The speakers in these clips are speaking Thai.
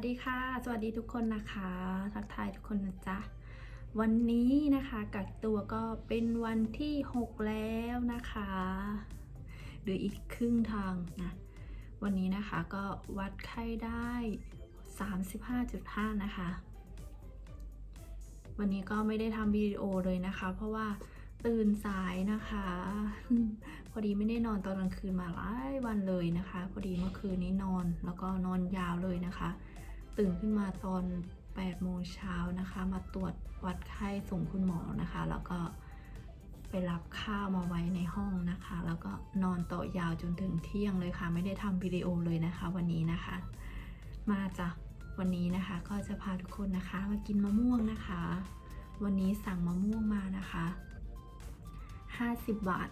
วัสดีค่ะ สวัสดีทุกคนนะคะ ทักทายทุกคนนะจ๊ะ วันนี้นะคะกักตัวก็เป็นวันที่ 6 แล้วนะคะหลืออีกครึ่งทางนะ วันนี้นะคะก็วัดไข้ได้ 35.5 นะคะ วันนี้ก็ไม่ได้ทำวิดีโอเลยนะคะ เพราะว่าตื่นสายนะคะ พอดีไม่ได้นอนตอนกลางคืนมาหลายวันเลยนะคะ พอดีเมื่อคืนนี้นอนแล้วก็นอนยาวเลยนะคะ ตื่นขึ้นมาตอน8โมงเช้านะคะ มาตรวจวัดไข้ส่งคุณหมอนะคะ แล้วก็ไปรับข้าวมาไว้ในห้องนะคะ แล้วก็นอนโต่อยาวจนถึงเที่ยงเลยค่ะ ไม่ได้ทำวิดีโอเลยนะคะ วันนี้นะคะ มาจ้ะวันนี้นะคะ ก็จะพาทุกคนนะคะ มากินมะม่วงนะคะ วันนี้สั่งมะม่วงมานะคะ 50 บาท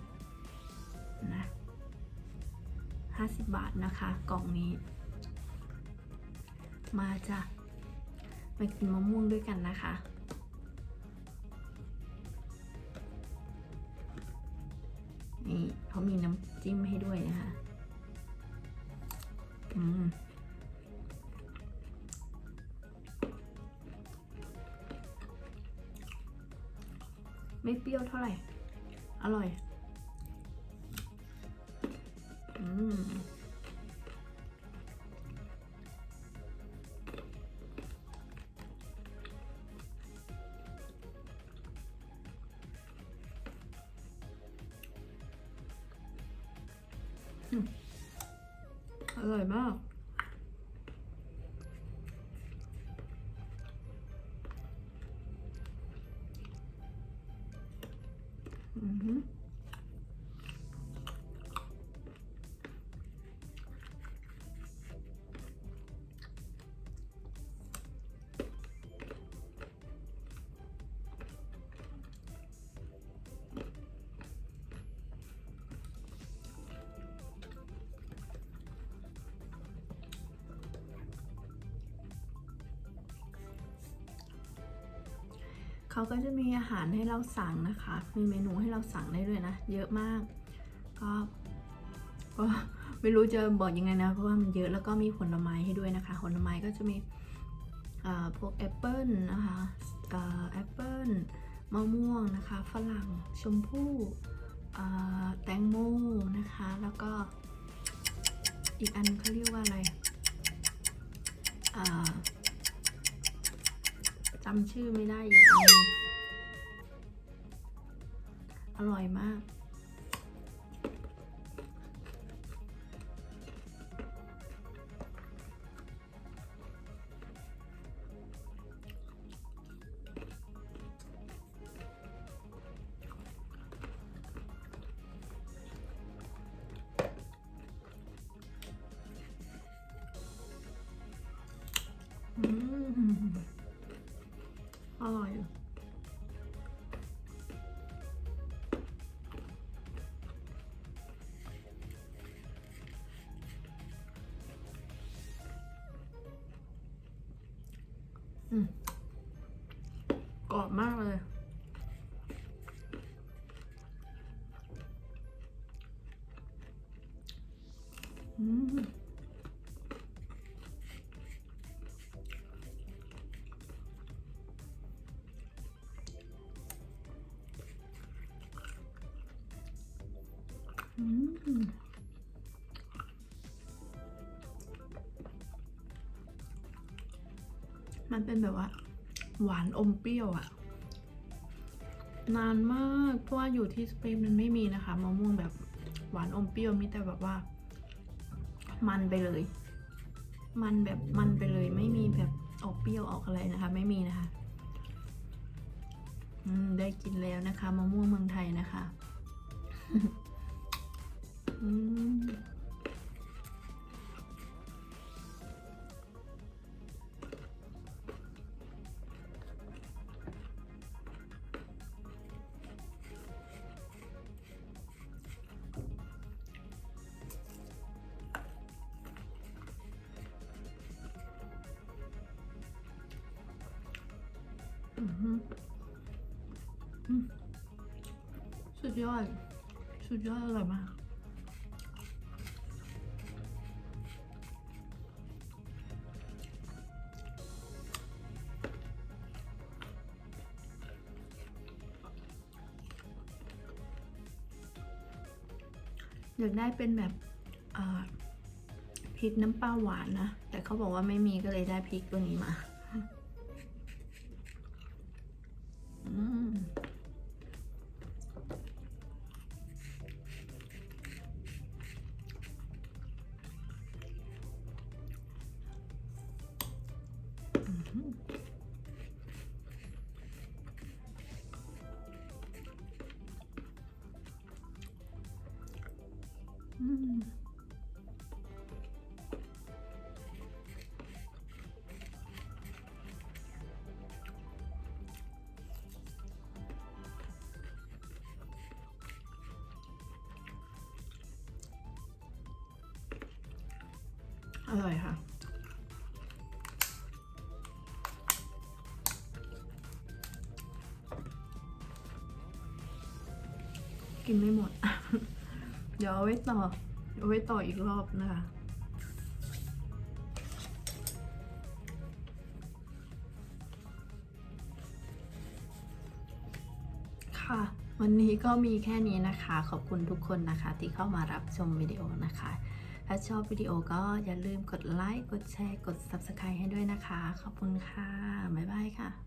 นะ50 บาทนะคะ กล่องนี้ มาจ้ะมากินมะม่วงด้วยกันนะคะ นี่เขามีน้ำจิ้มให้ด้วยนะคะ อืมไม่เปรี้ยวเท่าไหร่ อร่อย อืม อร่อยมาก เขาก็จะมีอาหารให้เราสั่งนะคะ มีเมนูให้เราสั่งได้ด้วยนะ เยอะมาก ก็ก็ไม่รู้จะบอกยังไงนะ เพราะว่ามันเยอะแล้วก็มีผลไม้ให้ด้วยนะคะ ผลไม้ก็จะมีพวกแอปเปิลนะคะแอปเปิลมะม่วงนะคะ ฝรั่ง ชมพู่แตงโมนะคะ แล้วก็อีกอันเขาเรียกว่าอะไรจำชื่อไม่ได้อีกอัน อร่อยมาก กรอบมากเลย อืมอืม มันเป็นแบบว่า หวานอมเปรี้ยวอะนานมากเพราะว่าอยู่ที่สเปนมันไม่มีนะคะมะม่วงแบบหวานอมเปรี้ยวมีแต่แบบว่า มันไปเลย มันแบบมันไปเลย ไม่มีแบบออกเปรี้ยวออกอะไรนะคะ ไม่มีนะคะ อืมได้กินแล้วนะคะมะม่วงเมืองไทยนะคะ อืม สุดยอด สุดยอดอร่อยมาก อยากได้เป็นแบบพริกน้ำปลาหวานนะ แต่เขาบอกว่าไม่มีก็เลยได้พริกตัวนี้มา อืมอืม ร่อยค่ะ กินไม่หมด เดี๋ยวเอาไว้ต่อ เอาไว้ต่ออีกรอบนะคะค่ะวันนี้ก็มีแค่นี้นะคะ ขอบคุณทุกคนนะคะที่เข้ามารับชมวิดีโอนะคะ ถ้าชอบวิดีโอก็อย่าลืมกดไลค์ กดแชร์ กด Subscribe ให้ด้วยนะคะ ขอบคุณค่ะ บ๊ายบายค่ะ